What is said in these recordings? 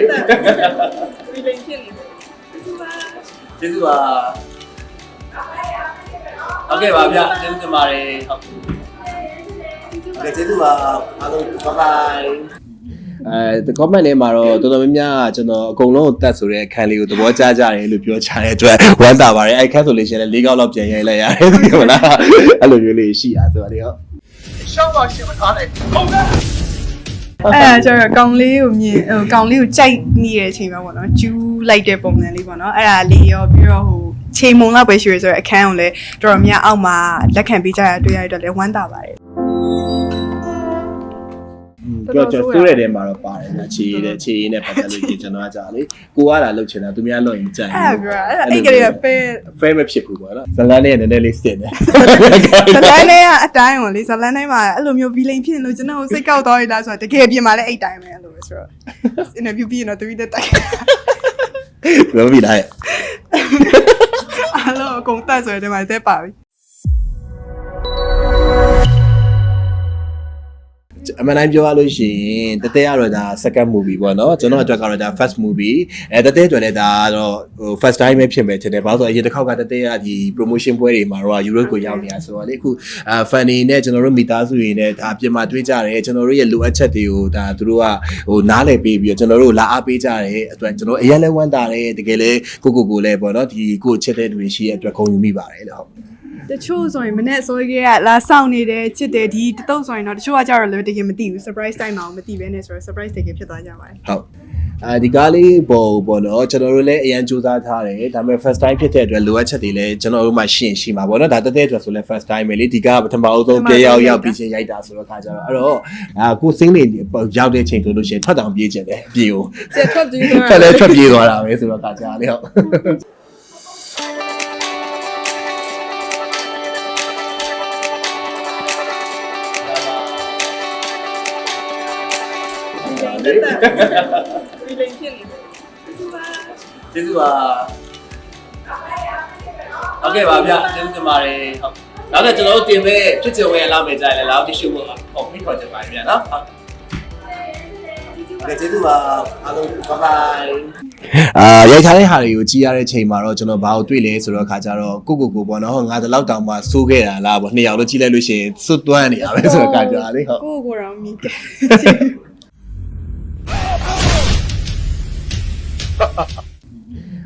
တက်တက်ဒီလိန်ဖြစ်နေတယ်သူကကျေးဇူးပါဟုတ်ကဲ့ပါဗျကျေးဇူးတင်ပါတယ်ဟုတ်ကဲ့ကျေးဇူးပါအားလုံးဘိုင်ဘိုင်အဲ comment ထဲမှာတော့တော်တော်များများကကျွန်တော်အကုန်လုံးတတ်ဆိုတဲ့အခန်းလေးကိုသဘောကျကြတယ်လို့ပြောချတဲ့အတွက်ဝမ်းသာပါတယ်အဲအခန်းဆိုလို့ရှိရင်လည်း၄កောက်လောက်ပြန်ရိုက်လိုက်ရတယ်သိမလားအဲ့လိုမျိုးလေးရှိရဆိုတော့လေဟုတ်ရှောင်းပါရှင်မထားနဲ့ဟုတ်ကဲ့ အဲဒါကျတော့ကောင်လေးကိုမြင်ဟိုကောင်လေးကိုကြိုက်မိတဲ့အချိန်မှာပေါ့နော်ကျူးလိုက်တဲ့ပုံစံလေးပေါ့နော်အဲ့ဒါလေးရောပြီးတော့ဟိုချိန်မုံလောက်ပဲရှိရဆိုတော့အခန်းကိုလည်းတော်တော်များအောက်မှာလက်ခံပေးကြရတွေ့ရတဲ့အတွက်လည်းဝမ်းသာပါတယ် ပြောကျွန်တော်စိုးရတဲ့မှာတော့ပါတယ်ညာခြေရည်တဲ့ခြေရည်နဲ့ပတ်သက်လို့ကျွန်တော်ကကြာလေကိုကလာလှုပ်ချင်တာသူများလှုပ်ရင်မကြိုက်အဲ့ဒါဘူးပြောအဲ့ဒါအဲ့ကလေးကပဲဖဲမဖြစ်ဘူးပေါ့နော်ဇလန်လေးကနည်းနည်းလေးစစ်တယ်ဇလန်လေးကအတိုင်းဝင်လေဇလန်လေးမှာအဲ့လိုမျိုးဗီလိန်ဖြစ်နေလို့ကျွန်တော်စိတ်ကောက်သွားရတာဆိုတော့တကယ်ပြင်မှာလည်းအဲ့တိုင်းပဲအဲ့လိုပဲဆိုတော့ interview ပြီးရင်တော့တပီးတက်တိုက်ဘယ်လိုဖြစ်လဲအားလုံးအကုန်တက်ဆိုရတဲ့မှာတက်ပါပြီ အမှန်တိုင်းပြောရလို့ရှိရင်တတဲရတော့ဒါ second movie ပေါ့နော်ကျွန်တော်အတွက်ကတော့ဒါ first movie အဲတတဲအတွက်လည်းဒါကတော့ဟို first time ပဲဖြစ်မယ်ထင်တယ်ဘာလို့ဆိုအရင်တစ်ခေါက်ကတတဲရဒီ promotion ပွဲတွေမှာတော့ Europe ကိုရောက်နေတာဆိုတော့လေအခုအာ fan တွေနဲ့ကျွန်တော်တို့မိသားစုတွေနဲ့ဒါပြင်မာတွေးကြတယ်ကျွန်တော်တို့ရဲ့လိုအပ်ချက်တွေကိုဒါသူတို့ကဟိုနားလည်ပေးပြီးတော့ကျွန်တော်တို့လာအားပေးကြတယ်အတွက်ကျွန်တော်အရင်လဲဝမ်းတာတယ်တကယ်လဲကိုကိုကိုလည်းပေါ့နော်ဒီကိုချစ်တဲ့လူတွေရှိရဲ့အတွက်ဂုဏ်ယူမိပါတယ်လို့ဟုတ် တချို့ဆိုရင်မနေ့ဆိုကြီးကလာဆောင်နေတယ်ချစ်တယ်ဒီတတုတ်ဆိုရင်တော့တချို့ကကြတော့လည်းတကယ်မသိဘူး surprise time မှာမသိဘဲနဲ့ဆိုတော့ surprise တကယ်ဖြစ်သွားကြပါတယ်ဟုတ်အဲဒီကားလေးပေါ်ပေါ့နော်ကျွန်တော်တို့လည်းအရန်စူးစမ်းထားတယ်ဒါပေမဲ့ first time ဖြစ်တဲ့အတွက်လိုအပ်ချက်တွေလည်းကျွန်တော်တို့မှရှင်းရှိမှာပေါ့နော်ဒါတသက်အတွက်ဆိုလည်း first time ပဲလေဒီကားကပထမအဆုံးပြေရောက်ရောက်ပြီးချင်းရိုက်တာဆိုတော့ခါကြတော့အဲ့တော့အာကိုစင်းလေးရောက်တဲ့ချိန်ဆိုလို့ရှိရင်ထွက်တောင်ပြေးကျင်တယ်ပြေကိုကျက်ထွက်ပြီးတော့ထွက်လဲထွက်ပြေးသွားတာပဲဆိုတော့ခါကြလေဟုတ် တက်တက်ဒီလိန်ဖြစ်နေတယ်သူကကျေးဇူးပါဟုတ်ကဲ့ပါဗျကျေးဇူးတင်ပါတယ်ဟုတ်နောက်တော့ကျွန်တော်တို့တင်မဲ့ဖြစ်ချင်ဝင်လာမယ်ကြတယ်လားတ िश ဖို့ဟုတ်ဖိတ်ခေါ်ချင်ပါတယ်ဗျာနော်ဟုတ်ကဲ့ကျေးဇူးပါအားလုံးဘိုင်ဘိုင်အာရိုက်ထားတဲ့ဟာတွေကိုကြည့်ရတဲ့ချိန်မှာတော့ကျွန်တော်ဘာကိုတွေ့လဲဆိုတော့ခါကြတော့ကိုကိုကိုပေါ့နော်ငါတလောက်တောင်မှစိုးခဲ့တာလားပေါ့နှစ်ယောက်လို့ကြည့်လိုက်လို့ရှိရင်စွတ်တွန်းနေတာပဲဆိုတော့ခါကြတာလေဟုတ်ကိုကိုရောမိတယ်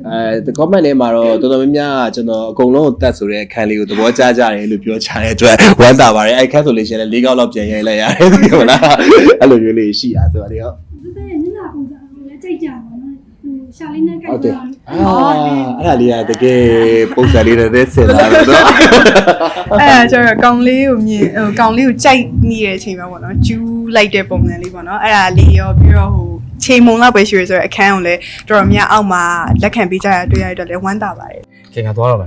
အဲ comment ထဲမှာတော့တော်တော်များများကကျွန်တော်အကုန်လုံးတတ်ဆိုတဲ့အခန်းလေးကိုသဘောကျကြတယ်လို့ပြောချတဲ့အတွက်ဝမ်းသာပါတယ်အဲအခန်းဆိုလို့ရှိရင်လည်း၄កောက်လောက်ပြန်ရိုက်လိုက်ရတယ်သိမလားအဲ့လိုမျိုးလေးရှိရဆိုတော့လေဟုတ်သူတဲ့ညနာပုံစံကိုလည်းကြိတ်ကြပါတော့ဟိုရှာလေးနဲ့ကြိုဟုတ်က်တယ်တာအာအဲ့ဒါလေးကတကယ်ပုံစံလေးနဲ့ဆင်လာတော့အဲ့ဒါကျတော့ကောင်လေးကိုမြင်ဟိုကောင်လေးကိုကြိုက်မိတဲ့အချိန်မှာပေါ့နော်ကျူးလိုက်တဲ့ပုံစံလေးပေါ့နော်အဲ့ဒါလေးရောပြီးတော့ဟို ချိန်မုံလောက်ပဲရှိရဆိုတော့အခန်းကိုလည်းတော်တော်များအောက်မှာလက်ခံပေးကြရတွေ့ရတဲ့အတွက်လည်းဝမ်းသာပါတယ်ခင်ဗျာသွားတော့မ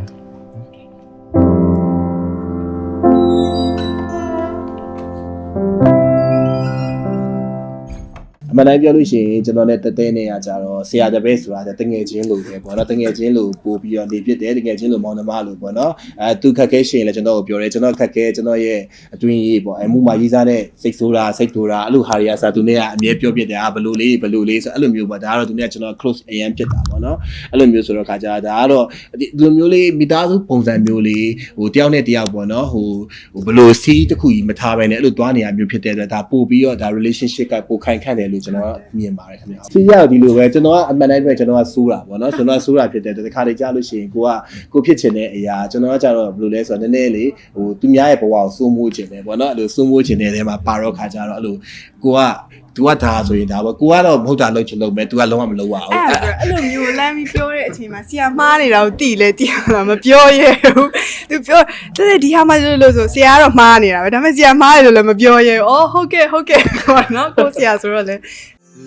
မှန်တိုင်းပြောလို့ရှိရင်ကျွန်တော်နဲ့တတဲနေရကြတော့ဆရာတပည့်ဆိုတာတငယ်ချင်းလို့ပဲပေါ့နော်တငယ်ချင်းလို့ပို့ပြီးတော့နေဖြစ်တယ်တငယ်ချင်းလို့မောင်နှမလို့ပေါ့နော်အဲသူခက်ခဲရှင်လည်းကျွန်တော်ကိုပြောတယ်ကျွန်တော်ခက်ခဲကျွန်တော်ရဲ့အတွင်းရေးပေါ့အဲမူမာရေးစားတဲ့စိတ်ဆိုးတာစိတ်တူတာအဲ့လိုဟာတွေကစာသူနဲ့ကအမြဲပြောပြတယ်အာဘလို့လေးဘလို့လေးဆိုအဲ့လိုမျိုးပေါ့ဒါကတော့သူနဲ့ကျွန်တော် close အရန်ဖြစ်တာပေါ့နော်အဲ့လိုမျိုးဆိုတော့ခါကြဒါကတော့ဒီလိုမျိုးလေးမိသားစုပုံစံမျိုးလေးဟိုတယောက်နဲ့တယောက်ပေါ့နော်ဟိုဟိုဘလို့စီးတစ်ခုကြီးမထားဘဲနဲ့အဲ့လိုသွားနေရမျိုးဖြစ်တဲ့အတွက်ဒါပို့ပြီးတော့ဒါ relationship ကပိုခိုင်ခန့်တယ်လို့ကျွန်တော်မြင်ပါတယ်ခင်ဗျာစီးရောက်ဒီလိုပဲကျွန်တော်ကအမှန်တိုင်းပဲကျွန်တော်ကစိုးတာပေါ့နော်ကျွန်တော်ကစိုးတာဖြစ်တဲ့အတွက်ဒီခါလေးကြားလို့ရှိရင်ကိုကကိုဖြစ်ချင်တဲ့အရာကျွန်တော်ကကြတော့ဘယ်လိုလဲဆိုတော့နည်းနည်းလေးဟိုသူများရဲ့ဘဝကိုစိုးမိုးခြင်းတယ်ပေါ့နော်အဲ့လိုစိုးမိုးခြင်းတဲ့နေရာမှာပါတော့ခါကြတော့အဲ့လိုကိုက तू ကဒါဆိုရင်ဒါပေါ့ကိုကတော့မဟုတ်တာလုပ်ချင်လုပ်မယ် तू ကလုံးဝမလုပ်ပါဘူးအဲ့ဒါအဲ့လိုမျိုးလမ်းပြီးပြောတဲ့အချိန်မှာဆီယာမှားနေတာကိုတိလဲတိမှာမပြောရဲဘူးသူပြောတဲ့ဒီဟာမှလို့လို့ဆိုဆီယာကတော့မှားနေတာပဲဒါပေမဲ့ဆီယာမှားတယ်လို့လည်းမပြောရဲဘူးအော်ဟုတ်ကဲ့ဟုတ်ကဲ့ဟောနော်ကိုဆီယာဆိုတော့လေ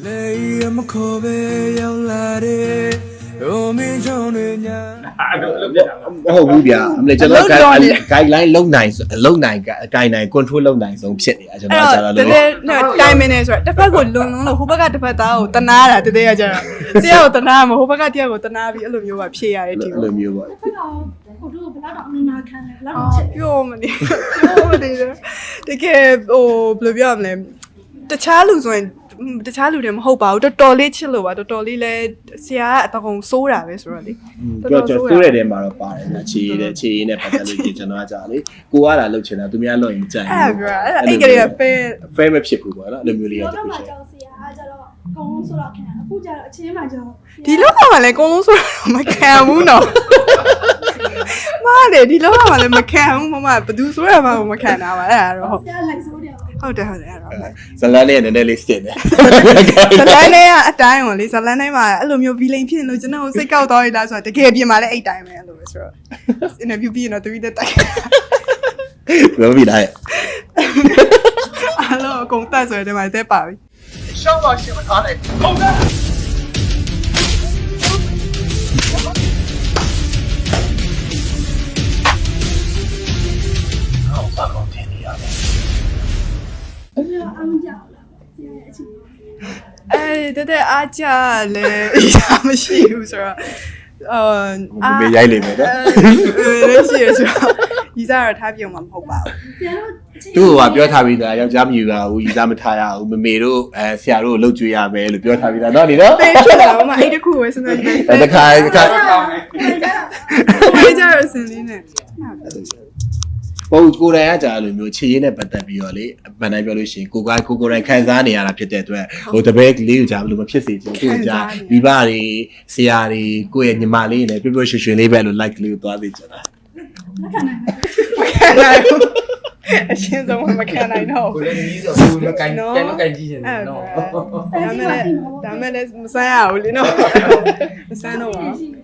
လေမခေါ်ပဲရောက်လာ တဲ့ဟိုမင်းချောင်းတွေညာအဲ့လိုလုပ်ပြတာမဟုတ်ဘူးဗျာအမလေးကျွန်တော် guideline လုံနိုင်လုံနိုင်အကိုင်နိုင် control လုံနိုင်ဆုံးဖြစ်နေတာကျွန်အဲ့တော်ကကြတော့တော့တလို့ကယ်တိုင်မင်းနေဆိုတော့တစ်ဖက်ကိုလွန်လွန်လို့ဟိုဘက်ကတစ်ဖက်သားကိုတနာတာတကယ်ကကြတော့ဆီယာကိုတနာမှာဟိုဘက်ကတရားကိုတနာပြီးအဲ့လိုမျိုးပါဖြေရတယ်ဒီအဲ့လိုမျိုးပေါ့ဘယ်တော့ဟိုတို့ဘယ်တော့အနနာခံလဲဘယ်တော့ချစ်ပြောမနေပြောမနေတကယ်ဟိုဘယ်လိုပြောရမလဲတခြားလူဆိုရင် တခြားလူတွေမဟုတ်ပါဘူးတော်တော်လေးချစ်လို့ပါတော်တော်လေးလဲဆရာကအတကုံစိုးတာပဲဆိုတော့လေပြောကျွန်တော်ဆိုးတဲ့တဲမှာတော့ပါတယ်ညာချေးတဲ့ချေးနဲ့ပတ်သက်လို့ကျွန်တော်ကကြာလေကိုကလာလှုပ်ချင်တာသူများလှုပ်ရင်မကြိုက်အဲ့ဘူးပြောအဲ့အဲ့ကလေးကဖဲဖဲမဖြစ်ဘူးပေါ့နော်အဲ့လိုမျိုးလေးရတော့တခုမှရှိတယ်ကြောက်စရာအားကြတော့အကုန်လုံးဆိုတော့ခံအခုကျတော့အချင်းမှကြောက်ဒီလောကမှာလည်းအကုန်လုံးဆိုတာမခံဘူးနော်မားလေဒီလောကမှာလည်းမခံဘူးမမဘယ်သူဆိုတာမှမခံတာပါအဲ့ဒါတော့ဟုတ်ဆရာလိုက်ဆိုးတယ် ဟုတ်တယ်ဟုတ်တယ်အဲ့တော့ဇလန်လေးကနည်းနည်းလေးစစ်တယ်ဇလန်လေးကအတိုင်းဝင်လေဇလန်လေးမှာအဲ့လိုမျိုးဗီလိန်ဖြစ်နေလို့ကျွန်တော်စိတ်ကောက်သွားရလားဆိုတော့တကယ်ပြင်မှာလည်းအဲ့တိုင်းပဲအဲ့လိုပဲဆိုတော့ interview ပြီးရင်တော့သူပြီးတဲ့တိုက်ဘယ်လိုဖြစ်လဲအားလုံးအကုန်တက်ဆိုတဲ့မှာတက်ပါပြီဆ တက်တက်အားကြလဲအရာမရှိဘူးဆိုတော့အာအာမေရိုက်လိမ့်မယ်နော်အဲရှိရဆိုတော့ဒီစားတော့ထားပြုံမှာမဟုတ်ပါဘူးဆရာတို့အချင်းသူ့ကပြောထားပြီးသားယောက်ျားမယူရဘူးယူသားမထားရဘူးမမေတို့အဲဆရာတို့လှုပ်ကြွေးရမယ်လို့ပြောထားပြီးသားနော်ဒီနော်ပေးဖြစ်တာမအဲ့တခုပဲစဉ်းစားကြည့်အဲတခါတခါပေးကြရစင်လေးနဲ့ ပုံကိုယ်တိုင်ကကြာလို့မျိုးခြေရင်းနဲ့ပတ်သက်ပြီးတော့လေဗန်တိုင်းပြောလို့ရှိရင်ကိုကကိုကိုယ်တိုင်ခံစားနေရတာဖြစ်တဲ့အတွက်ဟိုတပည့်ကလေးကိုကြာဘလို့မဖြစ်စေချင်သူ့ကိုကြာမိဘတွေဆရာတွေကိုယ့်ရဲ့ညီမလေးနဲ့ပြပြရွှင်ရွှင်လေးပဲလို့ like လေးကိုသွားသိချင်တာလက်ခံနိုင်တယ်မခံနိုင်ဘူးအရှင်းဆုံးမခံနိုင်တော့ကိုလည်းနီးဆိုကိုမကန်ကန်မကန်ကြည့်နေအဲ့နော်ဒါမဲ့ဒါမဲ့လည်းမဆန်းရဘူးလေနော်မဆန်းတော့ပါဘူး